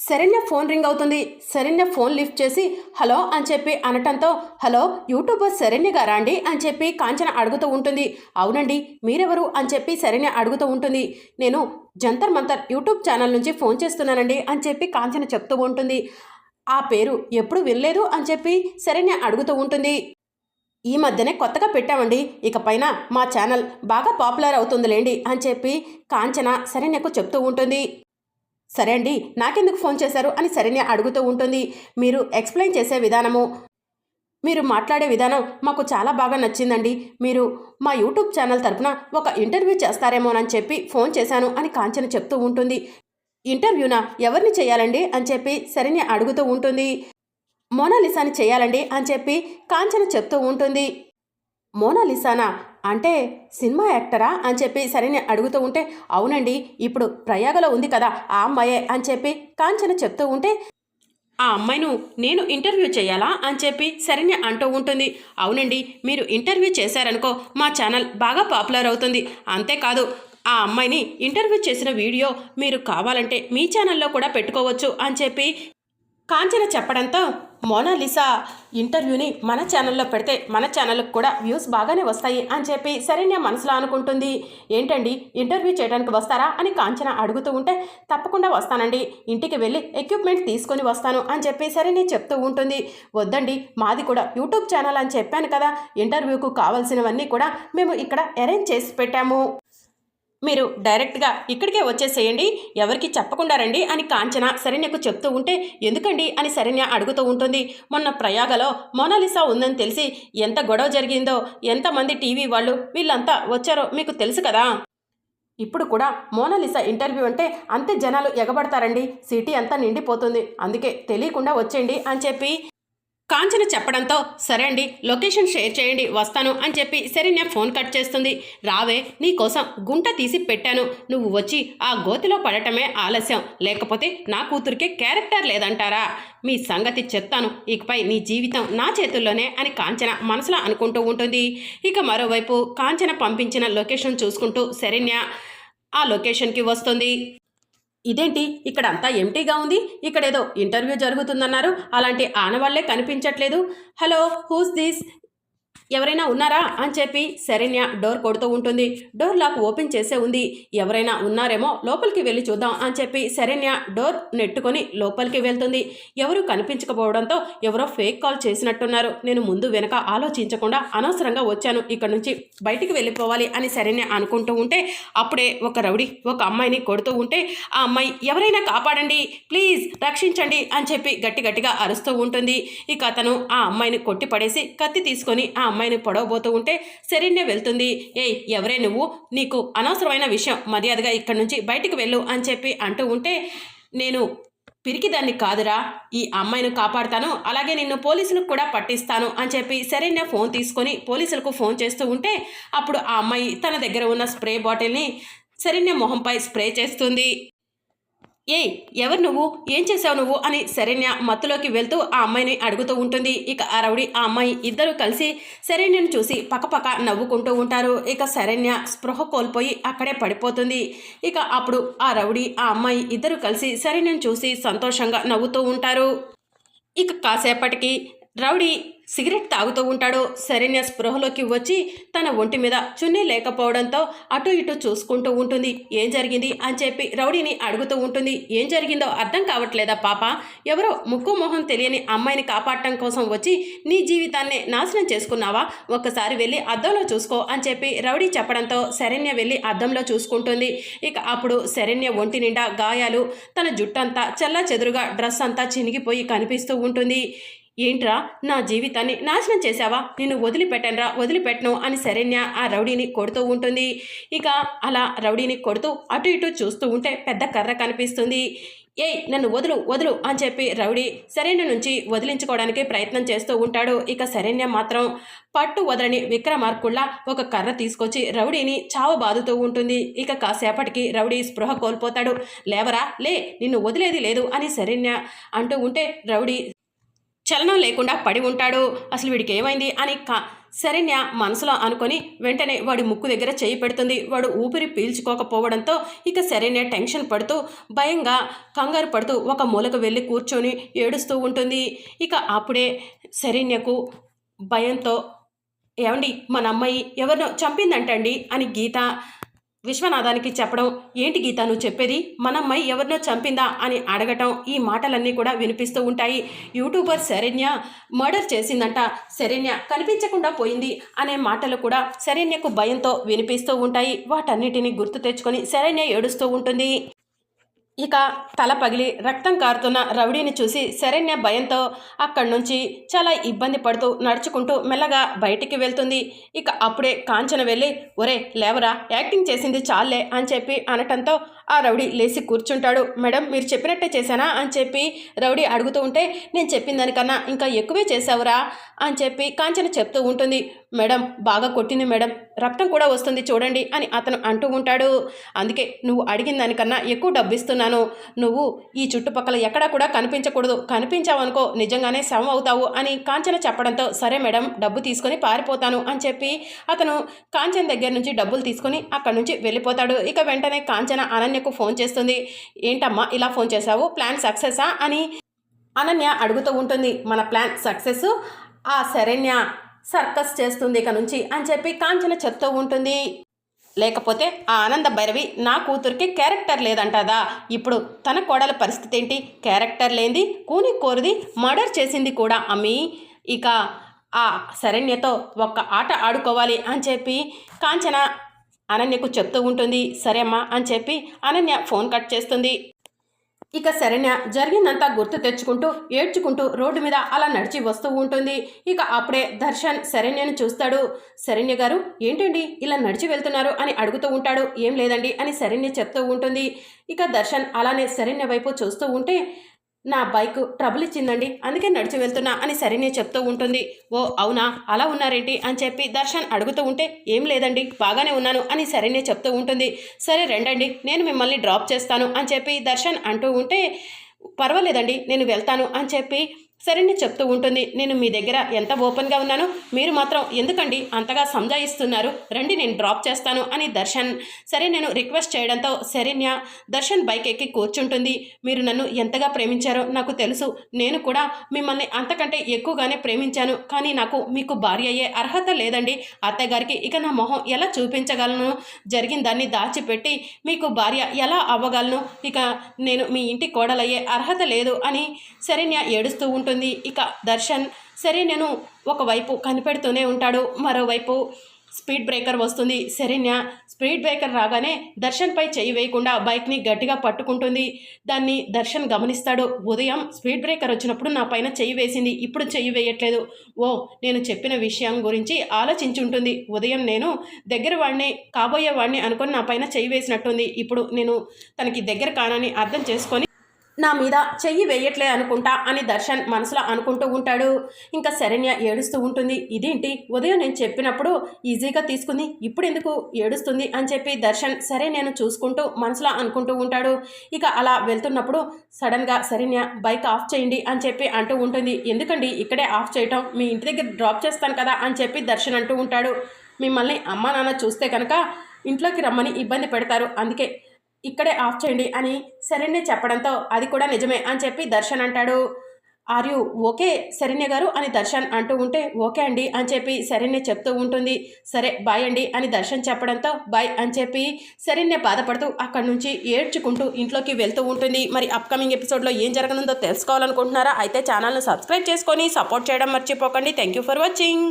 Saranya phone ring అవుతుంది. Saranya phone lift చేసి hello అని చెప్పి అనటంతో హలో యూట్యూబర్ శరణ్య గారా అండి? అని చెప్పి కాంచన అడుగుతూ ఉంటుంది. అవునండి మీరెవరు? అని చెప్పి శరణ్య అడుగుతూ ఉంటుంది. నేను జంతర్ మంతర్ యూట్యూబ్ ఛానల్ నుంచి ఫోన్ చేస్తున్నానండి అని చెప్పి కాంచన చెప్తూ ఉంటుంది. ఆ పేరు ఎప్పుడు వినలేదు అని చెప్పి శరణ్య అడుగుతూ ఉంటుంది. ఈ మధ్యనే కొత్తగా పెట్టామండి. ఇక పైన మా ఛానల్ బాగా పాపులర్ అవుతుందిలేండి అని చెప్పి కాంచన శరణ్యకు చెప్తూ ఉంటుంది. సరే అండి నాకెందుకు ఫోన్ చేశారు అని శరణ్య అడుగుతూ ఉంటుంది. మీరు ఎక్స్ప్లెయిన్ చేసే విధానము మీరు మాట్లాడే విధానం మాకు చాలా బాగా నచ్చిందండి. మీరు మా యూట్యూబ్ ఛానల్ తరపున ఒక ఇంటర్వ్యూ చేస్తారేమోనని చెప్పి ఫోన్ చేశాను అని కాంచన చెప్తూ ఉంటుంది. ఇంటర్వ్యూనా? ఎవరిని చేయాలండి? అని చెప్పి శరణ్య అడుగుతూ ఉంటుంది. మోనాలిసాని చేయాలండి అని చెప్పి కాంచన చెప్తూ ఉంటుంది. మోనాలిసానా? అంటే సినిమా యాక్టరా అని చెప్పి సరైన అడుగుతూ ఉంటే అవునండి ఇప్పుడు ప్రయాగలో ఉంది కదా ఆ అమ్మాయే అని చెప్పి కాంచన చెప్తూ ఉంటే ఆ అమ్మాయిను నేను ఇంటర్వ్యూ చేయాలా అని చెప్పి సరిని అంటూ ఉంటుంది. అవునండి మీరు ఇంటర్వ్యూ చేశారనుకో మా ఛానల్ బాగా పాపులర్ అవుతుంది. అంతేకాదు ఆ అమ్మాయిని ఇంటర్వ్యూ చేసిన వీడియో మీరు కావాలంటే మీ ఛానల్లో కూడా పెట్టుకోవచ్చు అని చెప్పి కాంచన చెప్పడంతో మోనాలిసా ఇంటర్వ్యూని మన ఛానల్లో పెడితే మన ఛానల్కి కూడా వ్యూస్ బాగానే వస్తాయి అని చెప్పి శరణ్య మనసులో అనుకుంటుంది. ఏంటండి? ఇంటర్వ్యూ చేయడానికి వస్తారా అని కాంచన అడుగుతూ ఉంటే తప్పకుండా వస్తానండి. ఇంటికి వెళ్ళి ఎక్విప్మెంట్ తీసుకొని వస్తాను అని చెప్పి శరణ్య చెప్తూ ఉంటుంది. వద్దండి మాది కూడా యూట్యూబ్ ఛానల్ అని చెప్పాను కదా. ఇంటర్వ్యూకు కావాల్సినవన్నీ కూడా మేము ఇక్కడ అరేంజ్ చేసి పెట్టాము. మీరు డైరెక్ట్గా ఇక్కడికే వచ్చేసేయండి ఎవరికి చెప్పకుండా రండి అని కాంచన శరణ్యకు చెప్తూ ఉంటే ఎందుకండి? అని శరణ్య అడుగుతూ ఉంటుంది. మొన్న ప్రయాగలో మోనాలిసా ఉందని తెలిసి ఎంత గొడవ జరిగిందో ఎంతమంది టీవీ వాళ్ళు వీళ్ళంతా వచ్చారో మీకు తెలుసు కదా? ఇప్పుడు కూడా మోనాలిసా ఇంటర్వ్యూ అంటే అంతే జనాలు ఎగబడతారండి. సిటీ అంతా నిండిపోతుంది. అందుకే తెలియకుండా వచ్చేయండి అని చెప్పి కాంచన చెప్పడంతో సరే అండి లొకేషన్ షేర్ చేయండి వస్తాను అని చెప్పి శరణ్య ఫోన్ కట్ చేస్తుంది. రావే నీ కోసం గుంట తీసి పెట్టాను. నువ్వు వచ్చి ఆ గోతిలో పడటమే ఆలస్యం. లేకపోతే నా కూతురికే క్యారెక్టర్ లేదంటారా? మీ సంగతి చెప్తాను. ఇకపై నీ జీవితం నా చేతుల్లోనే అని కాంచన మనసులో అనుకుంటూ ఉంటుంది. ఇక మరోవైపు కాంచన పంపించిన లొకేషన్ చూసుకుంటూ శరణ్య ఆ లొకేషన్కి వస్తుంది. ఇదేంటి? ఇక్కడ అంతా ఎంటీగా ఉంది. ఇక్కడేదో ఇంటర్వ్యూ జరుగుతుందన్నారు. అలాంటి ఆనవాళ్ళే కనిపించట్లేదు. హలో హూస్ దిస్ ఎవరైనా ఉన్నారా అని చెప్పి శరణ్య డోర్ కొడుతూ ఉంటుంది. డోర్ లాక్ ఓపెన్ చేసే ఉంది. ఎవరైనా ఉన్నారేమో లోపలికి వెళ్ళి చూద్దాం అని చెప్పి శరణ్య డోర్ నెట్టుకొని లోపలికి వెళ్తుంది. ఎవరు కనిపించకపోవడంతో ఎవరో ఫేక్ కాల్ చేసినట్టున్నారు. నేను ముందు వెనక ఆలోచించకుండా అనవసరంగా వచ్చాను. ఇక్కడ నుంచి బయటికి వెళ్ళిపోవాలి అని శరణ్య అనుకుంటూ ఉంటే అప్పుడే ఒక రౌడీ ఒక అమ్మాయిని కొడుతూ ఉంటే ఆ అమ్మాయి ఎవరైనా కాపాడండి ప్లీజ్ రక్షించండి అని చెప్పి గట్టి గట్టిగా అరుస్తూ ఉంటుంది. ఇక అతను ఆ అమ్మాయిని కొట్టి పడేసి కత్తి తీసుకొని ఆ ఆ అమ్మాయిని పొడవబోతూ ఉంటే శరణ్య వెళ్తుంది. ఏయ్ ఎవరే నువ్వు? నీకు అనవసరమైన విషయం మర్యాదగా ఇక్కడి నుంచి బయటికి వెళ్ళు అని చెప్పి అంటూ ఉంటే నేను పిరికిదాన్ని కాదురా. ఈ అమ్మాయిని కాపాడుతాను అలాగే నిన్ను పోలీసులకు కూడా పట్టిస్తాను అని చెప్పి శరణ్య ఫోన్ తీసుకొని పోలీసులకు ఫోన్ చేస్తూ ఉంటే అప్పుడు ఆ అమ్మాయి తన దగ్గర ఉన్న స్ప్రే బాటిల్ని శరణ్య మొహంపై స్ప్రే చేస్తుంది. ఏయ్ ఎవరు నువ్వు? ఏం చేసావు నువ్వు? అని శరణ్య మత్తులోకి వెళ్తూ ఆ అమ్మాయిని అడుగుతూ ఉంటుంది. ఇక ఆ రౌడి ఆ అమ్మాయి ఇద్దరు కలిసి శరణ్యను చూసి పక్కపక్క నవ్వుకుంటూ ఉంటారు. ఇక శరణ్య స్పృహ కోల్పోయి అక్కడే పడిపోతుంది. ఇక అప్పుడు ఆ రౌడీ ఆ అమ్మాయి ఇద్దరు కలిసి శరణ్యను చూసి సంతోషంగా నవ్వుతూ ఉంటారు. ఇక కాసేపటికి రౌడీ సిగరెట్ తాగుతూ ఉంటాడో శరణ్య స్పృహలోకి వచ్చి తన ఒంటి మీద చున్నీ లేకపోవడంతో అటు ఇటు చూసుకుంటూ ఉంటుంది. ఏం జరిగింది అని చెప్పి రౌడీని అడుగుతూ ఉంటుంది. ఏం జరిగిందో అర్థం కావట్లేదా పాప? ఎవరో ముక్కు మొహం తెలియని అమ్మాయిని కాపాడటం కోసం వచ్చి నీ జీవితాన్ని నాశనం చేసుకున్నావా? ఒక్కసారి వెళ్ళి అద్దంలో చూసుకో అని చెప్పి రౌడీ చెప్పడంతో శరణ్య వెళ్ళి అద్దంలో చూసుకుంటుంది. ఇక అప్పుడు శరణ్య ఒంటి నిండా గాయాలు తన జుట్టంతా చెల్లా చెదురుగా డ్రెస్ అంతా చినిగిపోయి కనిపిస్తూ ఉంటుంది. ఏంట్రా నా జీవితాన్ని నాశనం చేశావా? నేను వదిలిపెట్టానురా వదిలిపెట్టను అని శరణ్య ఆ రౌడీని కొడుతూ ఉంటుంది. ఇక అలా రౌడీని కొడుతూ అటు ఇటు చూస్తూ ఉంటే పెద్ద కర్ర కనిపిస్తుంది. ఏయ్ నన్ను వదులు వదులు అని చెప్పి రౌడీ శరణ్య నుంచి వదిలించుకోవడానికి ప్రయత్నం చేస్తూ ఉంటాడు. ఇక శరణ్య మాత్రం పట్టు వదలని విక్రమార్కుల్లా ఒక కర్ర తీసుకొచ్చి రౌడీని చావు బాదుతూ ఉంటుంది. ఇక కాసేపటికి రౌడీ స్పృహ కోల్పోతాడు. లేవరా లే నిన్ను వదిలేది లేదు అని శరణ్య అంటూ ఉంటే రౌడీ చలనం లేకుండా పడి ఉంటాడు. అసలు వీడికి ఏమైంది? అని కా శరణ్య మనసులో అనుకొని వెంటనే వాడి ముక్కు దగ్గర చేయి పెడుతుంది. వాడు ఊపిరి పీల్చుకోకపోవడంతో ఇక శరణ్య టెన్షన్ పడుతూ భయంగా కంగారు పడుతూ ఒక మూలకు వెళ్ళి కూర్చొని ఏడుస్తూ ఉంటుంది. ఇక అప్పుడే శరణ్యకు భయంతో ఏమండి మన అమ్మాయి ఎవరినో చంపిందంటండి? అని గీత విశ్వనాథానికి చెప్పడం ఏంటి గీత నువ్వు చెప్పేది? మన ఎవరినో చంపిందా? అని అడగటం ఈ మాటలన్నీ కూడా వినిపిస్తూ ఉంటాయి. యూట్యూబర్ శరణ్య మర్డర్ చేసిందంట. శరణ్య కనిపించకుండా పోయింది అనే మాటలు కూడా శరణ్యకు భయంతో వినిపిస్తూ ఉంటాయి. వాటన్నిటిని గుర్తు తెచ్చుకొని శరణ్య ఏడుస్తూ ఉంటుంది. ఇక తల పగిలి రక్తం కారుతున్న రౌడీని చూసి శరణ్య భయంతో అక్కడి నుంచి చాలా ఇబ్బంది పడుతూ నడుచుకుంటూ మెల్లగా బయటికి వెళ్తుంది. ఇక అప్పుడే కాంచన వెళ్ళి ఒరే లేవరా యాక్టింగ్ చేసింది చాలే అని చెప్పి అనటంతో ఆ రౌడీ లేచి కూర్చుంటాడు. మేడం మీరు చెప్పినట్టే చేశానా? అని చెప్పి రౌడీ అడుగుతూ ఉంటే నేను చెప్పిన దానికన్నా ఇంకా ఎక్కువే చేసావురా అని చెప్పి కాంచన చెప్తూ ఉంటుంది. మేడం బాగా కొట్టింది మేడం. రక్తం కూడా వస్తుంది చూడండి అని అతను అంటూ ఉంటాడు. అందుకే నువ్వు అడిగిన దానికన్నా ఎక్కువ డబ్బు ఇస్తున్నాను నువ్వు ఈ చుట్టుపక్కల ఎక్కడా కూడా కనిపించకూడదు. కనిపించావనుకో నిజంగానే శవం అవుతావు అని కాంచన చెప్పడంతో సరే మేడం డబ్బు తీసుకొని పారిపోతాను అని చెప్పి అతను కాంచన దగ్గర నుంచి డబ్బులు తీసుకొని అక్కడి నుంచి వెళ్ళిపోతాడు. ఇక వెంటనే కాంచన అనన్యకు ఫోన్ చేస్తుంది. ఏంటమ్మా ఇలా ఫోన్ చేశావు? ప్లాన్ సక్సెసా? అని అనన్య అడుగుతూ ఉంటుంది. మన ప్లాన్ సక్సెస్ ఆ శరణ్య సర్కస్ చేస్తుంది ఇక నుంచి అని చెప్పి కాంచన చెప్తూ ఉంటుంది. లేకపోతే ఆ ఆనంద భైరవి నా కూతురికి క్యారెక్టర్ లేదంటదా? ఇప్పుడు తన కోడల పరిస్థితి ఏంటి? క్యారెక్టర్ లేనిది కూని కోరిది మర్డర్ చేసింది కూడా అమ్మి. ఇక ఆ శరణ్యతో ఒక్క ఆట ఆడుకోవాలి అని చెప్పి కాంచన అనన్యకు చెప్తూ ఉంటుంది సరే అమ్మా అని చెప్పి అనన్య ఫోన్ కట్ చేస్తుంది. ఇక శరణ్య జరిగిందంతా గుర్తు తెచ్చుకుంటూ ఏడ్చుకుంటూ రోడ్డు మీద అలా నడిచి వస్తూ ఉంటుంది. ఇక అప్పుడే దర్శన్ శరణ్యను చూస్తాడు. శరణ్య గారు ఏంటండి ఇలా నడిచి వెళ్తున్నారు? అని అడుగుతూ ఉంటాడు. ఏం లేదండి అని శరణ్య చెప్తూ ఉంటుంది. ఇక దర్శన్ అలానే శరణ్య వైపు చూస్తూ ఉంటే నా బైక్ ట్రబుల్ ఇచ్చిందండి. అందుకే నడిచి వెళ్తున్నా అని సరినే చెప్తూ ఉంటుంది. ఓ అవునా? అలా ఉన్నారేంటి? అని చెప్పి దర్శన్ అడుగుతూ ఉంటే ఏం లేదండి బాగానే ఉన్నాను అని సరినే చెప్తూ ఉంటుంది. సరే రండండి నేను మిమ్మల్ని డ్రాప్ చేస్తాను అని చెప్పి దర్శన్ అంటూ ఉంటే పర్వాలేదండి నేను వెళ్తాను అని చెప్పి సరేని చెప్తూ ఉంటుంది. నేను మీ దగ్గర ఎంత ఓపెన్గా ఉన్నాను మీరు మాత్రం ఎందుకండి అంతగా సంజాయిస్తున్నారు? రండి నేను డ్రాప్ చేస్తాను అని దర్శన్ సరే నేను రిక్వెస్ట్ చేయడంతో శరణ్య దర్శన్ బైక్ ఎక్కి కూర్చుంటుంది. మీరు నన్ను ఎంతగా ప్రేమించారో నాకు తెలుసు. నేను కూడా మిమ్మల్ని అంతకంటే ఎక్కువగానే ప్రేమించాను. కానీ నాకు మీకు భార్య అయ్యే అర్హత లేదండి. అత్తయ్య గారికి ఇక నా మొహం ఎలా చూపించగలను? జరిగిన దాన్ని దాచిపెట్టి మీకు భార్య ఎలా అవ్వగలను? ఇక నేను మీ ఇంటి కోడలయ్యే అర్హత లేదు అని శరణ్య ఏడుస్తూ ఉంటుంది. ఉంటుంది. ఇక దర్శన్ సరే నేను ఒకవైపు కనిపెడుతూనే ఉంటాడు. మరోవైపు స్పీడ్ బ్రేకర్ వస్తుంది. శరణ్య స్పీడ్ బ్రేకర్ రాగానే దర్శన్పై చేయి వేయకుండా బైక్ని గట్టిగా పట్టుకుంటుంది. దాన్ని దర్శన్ గమనిస్తాడు. ఉదయం స్పీడ్ బ్రేకర్ వచ్చినప్పుడు నా పైన చెయ్యి వేసింది. ఇప్పుడు చెయ్యి వేయట్లేదు. ఓ నేను చెప్పిన విషయం గురించి ఆలోచించి ఉంటుంది ఉదయం నేను దగ్గర వాడిని కాబోయే వాడిని అనుకొని నా పైన చెయ్యి వేసినట్టుంది. ఇప్పుడు నేను తనకి దగ్గర కానని అర్థం చేసుకొని నా మీద చెయ్యి వేయట్లే అనుకుంటా అని దర్శన్ మనసులో అనుకుంటూ ఉంటాడు. ఇంకా శరణ్య ఏడుస్తూ ఉంటుంది. ఇదేంటి? ఉదయం నేను చెప్పినప్పుడు ఈజీగా తీసుకుంది ఇప్పుడు ఎందుకు ఏడుస్తుంది అని చెప్పి దర్శన్ సరే నేను చూసుకుంటూ మనసులో అనుకుంటూ ఉంటాడు. ఇక అలా వెళ్తున్నప్పుడు సడన్గా శరణ్య బైక్ ఆఫ్ చేయండి అని చెప్పి అంటూ ఉంటుంది. ఎందుకండి ఇక్కడే ఆఫ్ చేయటం? మీ ఇంటి దగ్గర డ్రాప్ చేస్తాను కదా అని చెప్పి దర్శన్ అంటూ ఉంటాడు. మిమ్మల్ని అమ్మా నాన్న చూస్తే కనుక ఇంట్లోకి రమ్మని ఇబ్బంది పెడతారు. అందుకే ఇక్కడే ఆఫ్ చేయండి అని శరణ్య చెప్పడంతో అది కూడా నిజమే అని చెప్పి దర్శన్ అంటాడు. ఆర్ యూ ఓకే శరణ్య గారు అని దర్శన్ అంటూ ఉంటే ఓకే అండి అని చెప్పి శరణ్య చెప్తూ ఉంటుంది. సరే బాయ్ అండి అని దర్శన్ చెప్పడంతో బాయ్ అని చెప్పి శరణ్య బాధపడుతూ అక్కడి నుంచి ఏడ్చుకుంటూ ఇంట్లోకి వెళ్తూ ఉంటుంది. మరి అప్కమింగ్ ఎపిసోడ్లో ఏం జరగనుందో తెలుసుకోవాలనుకుంటున్నారా? అయితే ఛానల్ను సబ్స్క్రైబ్ చేసుకొని సపోర్ట్ చేయడం మర్చిపోకండి. Thank you for watching